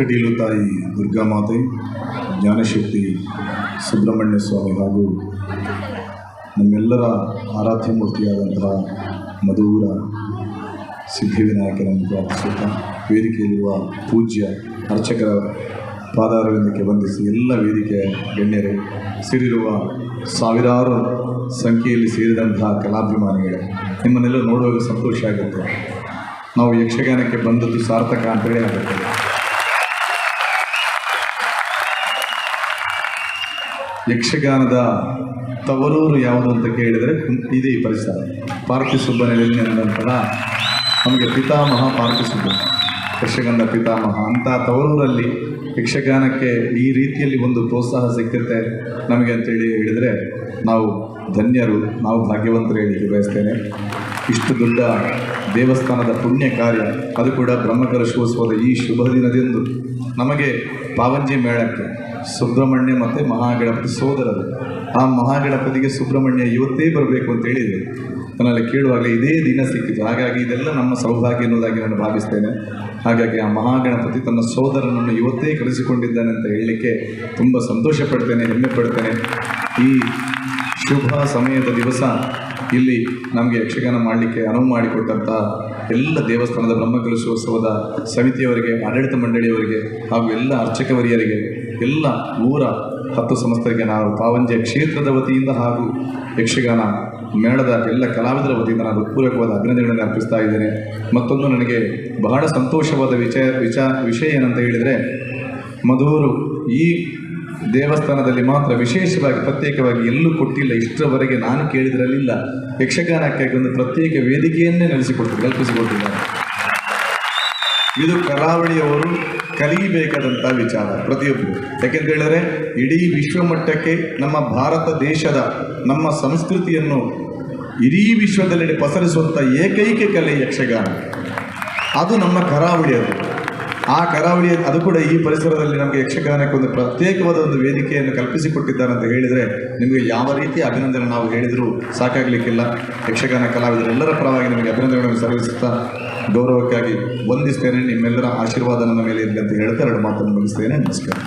ಕಟೀಲು ತಾಯಿ ದುರ್ಗಾ ಮಾತೆ, ಜ್ಞಾನಶಕ್ತಿ ಸುಬ್ರಹ್ಮಣ್ಯ ಸ್ವಾಮಿ ಹಾಗೂ ನಮ್ಮೆಲ್ಲರ ಆರಾಧ್ಯ ಮೂರ್ತಿಯಾದಂತಹ ಮಧುರ ಸಿದ್ಧಿವಿನಾಯಕರನ್ನು ಪ್ರಾರ್ಥಿಸುತ್ತಾ ವೇದಿಕೆಯಲ್ಲಿರುವ ಪೂಜ್ಯ ಅರ್ಚಕರ ಪಾದಾರವಿಂದಕ್ಕೆ ವಂದಿಸಿ ಎಲ್ಲ ವೇದಿಕೆಯ ಗಣ್ಯರು, ಸೇರಿರುವ ಸಾವಿರಾರು ಸಂಖ್ಯೆಯಲ್ಲಿ ಸೇರಿದಂತಹ ಕಲಾಭಿಮಾನಿಗಳು, ನಿಮ್ಮನ್ನೆಲ್ಲ ನೋಡುವಾಗ ಸಂತೋಷ ಆಗುತ್ತೆ. ನಾವು ಯಕ್ಷಗಾನಕ್ಕೆ ಬಂದದ್ದು ಸಾರ್ಥಕ ಅಂತೇಳಿ ಆಗುತ್ತೆ ಯಕ್ಷಗಾನದ ತವರೂರು ಯಾವುದು ಅಂತ ಕೇಳಿದರೆ ಇದೇ ಪರಿಸರ. ಪಾರ್ಕಿ ಸುಬ್ಬನಲ್ಲಿ ಅಂದಂತಹ ನಮಗೆ ಪಿತಾಮಹ ಪಾರ್ಕಿ ಸುಬ್ಬ ಯಕ್ಷಗಾನದ ಪಿತಾಮಹ. ಅಂತ ತವರೂರಲ್ಲಿ ಯಕ್ಷಗಾನಕ್ಕೆ ಈ ರೀತಿಯಲ್ಲಿ ಒಂದು ಪ್ರೋತ್ಸಾಹ ಸಿಕ್ಕಿರುತ್ತೆ ನಮಗೆ ಅಂತೇಳಿ ಹೇಳಿದರೆ, ನಾವು ಧನ್ಯರು, ನಾವು ಭಾಗ್ಯವಂತರು ಹೇಳಲಿಕ್ಕೆ ಬಯಸ್ತೇನೆ. ಇಷ್ಟು ದೊಡ್ಡ ದೇವಸ್ಥಾನದ ಪುಣ್ಯ ಕಾರ್ಯ, ಅದು ಕೂಡ ಬ್ರಹ್ಮಕಲಶೋತ್ಸವದ ಈ ಶುಭ ದಿನದಂದು ನಮಗೆ ಪಾವಂಜಿ ಮೇಳಕ್ಕೆ ಸುಬ್ರಹ್ಮಣ್ಯ ಮತ್ತು ಮಹಾಗಣಪತಿ ಸೋದರರು. ಆ ಮಹಾಗಣಪತಿಗೆ ಸುಬ್ರಹ್ಮಣ್ಯ ಇವತ್ತೇ ಬರಬೇಕು ಅಂತ ಹೇಳಿದರು. ನನ್ನಲ್ಲಿ ಕೇಳುವಾಗಲೇ ಇದೇ ದಿನ ಸಿಕ್ಕಿತು. ಹಾಗಾಗಿ ಇದೆಲ್ಲ ನಮ್ಮ ಸೌಭಾಗ್ಯ ಎನ್ನುವುದಾಗಿ ನಾನು ಭಾವಿಸ್ತೇನೆ. ಹಾಗಾಗಿ ಆ ಮಹಾಗಣಪತಿ ತನ್ನ ಸೋದರನನ್ನು ಇವತ್ತೇ ಕರೆಸಿಕೊಂಡಿದ್ದಾನೆ ಅಂತ ಹೇಳಲಿಕ್ಕೆ ತುಂಬ ಸಂತೋಷ ಪಡ್ತೇನೆ, ಹೆಮ್ಮೆ ಪಡ್ತೇನೆ. ಈ ಶುಭ ಸಮಯದ ದಿವಸ ಇಲ್ಲಿ ನಮಗೆ ಯಕ್ಷಗಾನ ಮಾಡಲಿಕ್ಕೆ ಅನುವು ಮಾಡಿಕೊಟ್ಟಂತಹ ಎಲ್ಲ ದೇವಸ್ಥಾನದ ಬ್ರಹ್ಮಕಲಶೋತ್ಸವದ ಸಮಿತಿಯವರಿಗೆ, ಆಡಳಿತ ಮಂಡಳಿಯವರಿಗೆ ಹಾಗೂ ಎಲ್ಲ ಅರ್ಚಕವರಿಯರಿಗೆ ಎಲ್ಲ ಊರ ಹತ್ತು ಸಂಸ್ಥೆಗೆ ನಾನು ಪಾವಂಜೆ ಕ್ಷೇತ್ರದ ವತಿಯಿಂದ ಹಾಗೂ ಯಕ್ಷಗಾನ ಮೇಳದ ಎಲ್ಲ ಕಲಾವಿದರ ವತಿಯಿಂದ ನಾನು ಪೂರಕವಾದ ಅಭಿನಂದನೆಗಳನ್ನು ಅರ್ಪಿಸ್ತಾ ಇದ್ದೇನೆ. ಮತ್ತೊಂದು ನನಗೆ ಬಹಳ ಸಂತೋಷವಾದ ವಿಚಾರ ವಿಚಾರ, ವಿಷಯ ಏನಂತ ಹೇಳಿದರೆ ಮಧುರು ಈ ದೇವಸ್ಥಾನದಲ್ಲಿ ಮಾತ್ರ ವಿಶೇಷವಾಗಿ ಪ್ರತ್ಯೇಕವಾಗಿ ಎಲ್ಲೂ ಕೊಟ್ಟಿಲ್ಲ. ಇಷ್ಟರವರೆಗೆ ನಾನು ಕೇಳಿದ್ರಲ್ಲಿಲ್ಲ. ಯಕ್ಷಗಾನಕ್ಕಾಗಿ ಒಂದು ಪ್ರತ್ಯೇಕ ವೇದಿಕೆಯನ್ನೇ ನಡೆಸಿಕೊಟ್ಟಿದ್ದಾರೆ ಕಲ್ಪಿಸಿಕೊಟ್ಟಿದ್ದಾರೆ. ಇದು ಕರಾವಳಿಯವರು ಕಲಿಯಬೇಕಾದಂಥ ವಿಚಾರ ಪ್ರತಿಯೊಬ್ಬರು. ಯಾಕೆಂತ ಹೇಳಿದ್ರೆ, ಇಡೀ ವಿಶ್ವಮಟ್ಟಕ್ಕೆ ನಮ್ಮ ಭಾರತ ದೇಶದ ನಮ್ಮ ಸಂಸ್ಕೃತಿಯನ್ನು ಇಡೀ ವಿಶ್ವದೆಲ್ಲೆಡೆ ಪಸರಿಸುವಂಥ ಏಕೈಕ ಕಲೆ ಯಕ್ಷಗಾನ. ಅದು ನಮ್ಮ ಕರಾವಳಿಯದು ಆ ಕರಾವಳಿ ಅದು ಕೂಡ ಈ ಪರಿಸರದಲ್ಲಿ ನಮಗೆ ಯಕ್ಷಗಾನಕ್ಕೆ ಒಂದು ಪ್ರತ್ಯೇಕವಾದ ಒಂದು ವೇದಿಕೆಯನ್ನು ಕಲ್ಪಿಸಿಕೊಟ್ಟಿದ್ದಾರೆ ಅಂತ ಹೇಳಿದರೆ ನಿಮಗೆ ಯಾವ ರೀತಿಯ ಅಭಿನಂದನೆ ನಾವು ಹೇಳಿದರೂ ಸಾಕಾಗಲಿಕ್ಕಿಲ್ಲ. ಯಕ್ಷಗಾನ ಕಲಾವಿದರೆಲ್ಲರ ಪರವಾಗಿ ನಿಮಗೆ ಅಭಿನಂದನೆಗಳನ್ನು ಸಲ್ಲಿಸುತ್ತಾ ಗೌರವಕ್ಕಾಗಿ ವಂದಿಸ್ತೇನೆ. ನಿಮ್ಮೆಲ್ಲರ ಆಶೀರ್ವಾದ ನನ್ನ ಮೇಲೆ ಇರಲಿ ಅಂತ ಹೇಳ್ತಾ ಎರಡು ಮಾತನ್ನು ಮುಗಿಸ್ತೇನೆ. ನಮಸ್ಕಾರ.